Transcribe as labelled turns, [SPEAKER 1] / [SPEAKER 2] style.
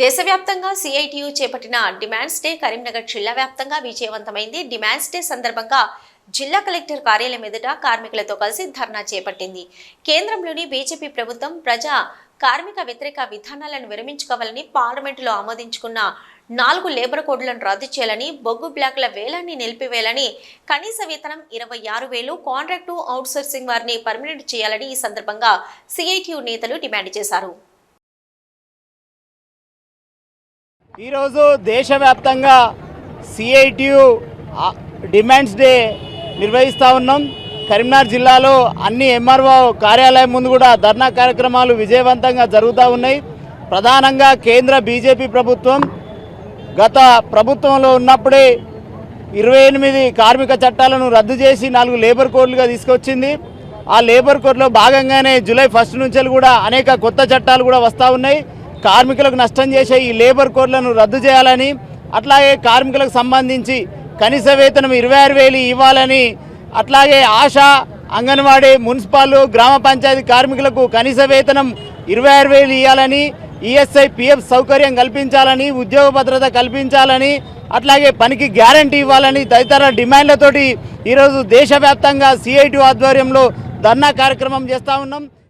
[SPEAKER 1] దేశవ్యాప్తంగా సిఐటియు చేపట్టిన demands day Karimnagar జిల్లా వ్యాప్తంగా విజయవంతమైంది. డిమాండ్స్ డే సందర్భంగా జిల్లా కలెక్టర్ కార్యాలయం ఎదుట కార్మికులతో కలిసి ధర్నా చేపట్టింది. కేంద్రంలోని బీజేపీ ప్రభుత్వం ప్రజా కార్మిక వ్యతిరేక విధానాలను విరమించుకోవాలని పార్లమెంటులో ఆమోదించుకున్న నాలుగు లేబర్ కోడ్లను రద్దు చేయాలని బొగ్గు బ్లాక్ల వేలాన్ని నిలిపివేయాలని కనీస వేతనం ఇరవై ఆరు వేలు కాంట్రాక్టు అవుట్సోర్సింగ్ వారిని పర్మినెంట్ చేయాలని ఈ సందర్భంగా సిఐటియు నేతలు డిమాండ్ చేశారు.
[SPEAKER 2] ఈరోజు దేశవ్యాప్తంగా సిఐటియు డిమాండ్స్ డే నిర్వహిస్తూ ఉన్నాం. కరీంనగర్ జిల్లాలో అన్ని ఎంఆర్ఓ కార్యాలయం ముందు కూడా ధర్నా కార్యక్రమాలు విజయవంతంగా జరుగుతూ ఉన్నాయి. ప్రధానంగా కేంద్ర బీజేపీ ప్రభుత్వం. గత ప్రభుత్వంలో ఉన్నప్పుడే ఇరవై ఎనిమిది కార్మిక చట్టాలను రద్దు చేసి నాలుగు లేబర్ కోడ్లుగా తీసుకొచ్చింది. ఆ లేబర్ కోడ్లో భాగంగానే జూలై ఫస్ట్ నుంచి కూడా అనేక కొత్త చట్టాలు కూడా వస్తూ ఉన్నాయి. కార్మికులకు నష్టం చేసే ఈ లేబర్ కోడ్లను రద్దు చేయాలని అట్లాగే కార్మికులకు సంబంధించి కనీస వేతనం ఇరవై ఆరు వేలు ఇవ్వాలని అట్లాగే ఆశా అంగన్వాడీ మున్సిపాల్ గ్రామ పంచాయతీ కార్మికులకు కనీస వేతనం ఇరవై ఆరు వేలు ఇవ్వాలని ఈఎస్ఐ పిఎఫ్ సౌకర్యం కల్పించాలని ఉద్యోగ భద్రత కల్పించాలని అట్లాగే పనికి గ్యారంటీ ఇవ్వాలని తదితర డిమాండ్లతోటి ఈరోజు దేశవ్యాప్తంగా సిఐటి ఆధ్వర్యంలో ధర్నా కార్యక్రమం చేస్తూ ఉన్నాం.